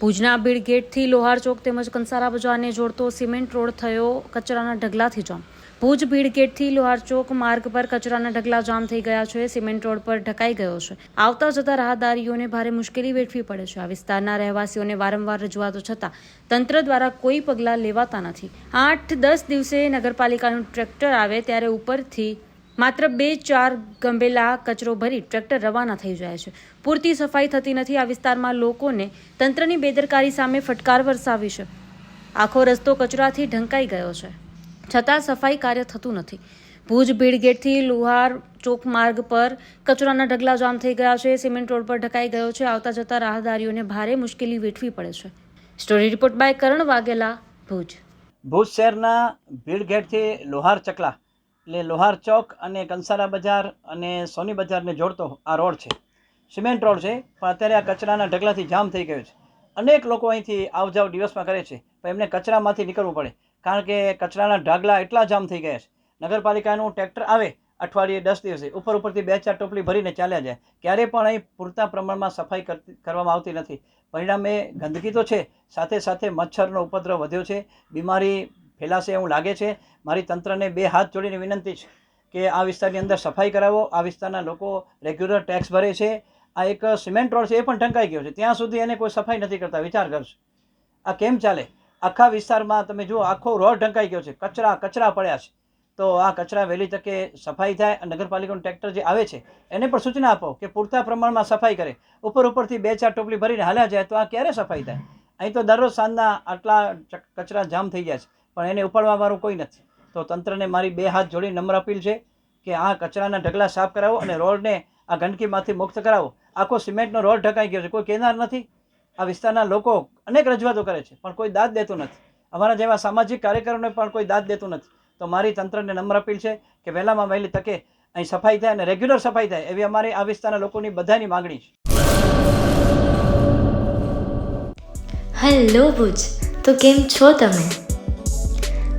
ભુજના બીડ ગેટથી લોહાર ચોક તેમજ કંસારા બજારને જોડતો સિમેન્ટ રોડ થયો, કચરાના ઢગલાથી જામ. ભુજ ભીડ ગેટથી લોહાર ચોક માર્ગ પર કચરાના ઢગલા જામ થઈ ગયા છે, સિમેન્ટ રોડ પર ઢકાઈ ગયો છે. આવતા જતા રાહદારીઓને ભારે મુશ્કેલી વેઠવી પડે છે. આ વિસ્તારના રહેવાસીઓને વારંવાર રજૂઆતો છતાં તંત્ર દ્વારા કોઈ પગલાં લેવાતા નથી. આઠ દસ દિવસે નગરપાલિકાનું ટ્રેક્ટર આવે ત્યારે ઉપરથી માત્ર બે ચાર ગંભેલા કચરો ભરી ટ્રેક્ટર રવાના થઈ જાય છે. પૂરતી સફાઈ થતી નથી. આ વિસ્તારમાં લોકોને તંત્રની બેદરકારી સામે ફટકાર વરસાવી છે. આખો રસ્તો કચરાથી ઢંકાઈ ગયો છે. છતાં સફાઈ કાર્ય થતું નથી. ભુજ ભીડ ગેટથી લુહાર ચોક માર્ગ પર કચરાના ઢગલા જામ થઈ ગયા છે. સિમેન્ટ રોડ પર ઢકાઈ ગયો છે. આવતા જતા રાહદારીઓને ભારે મુશ્કેલી વેઠવી પડે છે. Story report by Karan Vaghela, Bhuj. Bhuj શહેરના ભીડગેટથી લુહાર ચકલા એટલે લોહાર ચોક અને કંસારા બજાર અને સોની બજારને જોડતો આ રોડ છે. સિમેન્ટ રોડ છે, પણ અત્યારે આ કચરાના ઢગલાથી જામ થઈ ગયો છે. અનેક લોકો અહીંથી આવ જાવ દિવસમાં કરે છે, પણ એમને કચરામાંથી નીકળવું પડે, કારણ કે કચરાના ઢગલા એટલા જામ થઈ ગયા છે. નગરપાલિકાનું ટ્રેક્ટર આવે અઠવાડિયે દસ દિવસે, ઉપર ઉપરથી બે ચાર ટોપલી ભરીને ચાલ્યા જાય. ક્યારે પણ અહીં પૂરતા પ્રમાણમાં સફાઈ કરવામાં આવતી નથી. પરિણામે ગંદકી તો છે, સાથે સાથે મચ્છરનો ઉપદ્રવ વધ્યો છે. બીમારી ફેલાશે એવું લાગે છે. મારી તંત્રને બે હાથ જોડીને વિનંતી છે કે આ વિસ્તારની અંદર સફાઈ કરાવો. આ વિસ્તારના લોકો રેગ્યુલર ટેક્સ ભરે છે. આ એક સિમેન્ટ રોડ છે એ પણ ઢંકાઈ ગયો છે. ત્યાં સુધી એને કોઈ સફાઈ નથી કરતા. વિચાર કરશે આ કેમ ચાલે? આખા વિસ્તારમાં તમે જુઓ, આખો રોડ ઢંકાઈ ગયો છે. કચરા કચરા પડ્યા છે. તો આ કચરા વહેલી તકે સફાઈ થાય. અને નગરપાલિકાનું ટ્રેક્ટર જે આવે છે, એને પણ સૂચના આપો કે પૂરતા પ્રમાણમાં સફાઈ કરે. ઉપર ઉપરથી બે ચાર ટોપલી ભરીને હાલ્યા જાય તો આ ક્યારે સફાઈ થાય? અહીં તો દરરોજ સાંજના આટલા કચરા જામ થઈ જાય છે. પણ એને ઉપાડવાવાળું કોઈ નથી. તો તંત્રને મારી બે હાથ જોડી નમ્ર અપીલ છે કે આ કચરાના ઢગલા સાફ કરાવો અને રોડને આ ગંદકીમાંથી મુક્ત કરાવો. આખો સિમેન્ટનો રોડ ઢકાઈ ગયો છે. કોઈ કહેનાર નથી. આ વિસ્તારના લોકો અનેક રજૂઆતો કરે છે, પણ કોઈ દાદ દેતું નથી. અમારા જેવા સામાજિક કાર્યકરોને પણ કોઈ દાદ દેતું નથી. તો મારી તંત્રને નમ્ર અપીલ છે કે વહેલામાં વહેલી તકે અહીં સફાઈ થાય અને રેગ્યુલર સફાઈ થાય એવી અમારી આ વિસ્તારના લોકોની બધાની માગણી છે. હેલો ભુજ. તો કેમ છો તમે?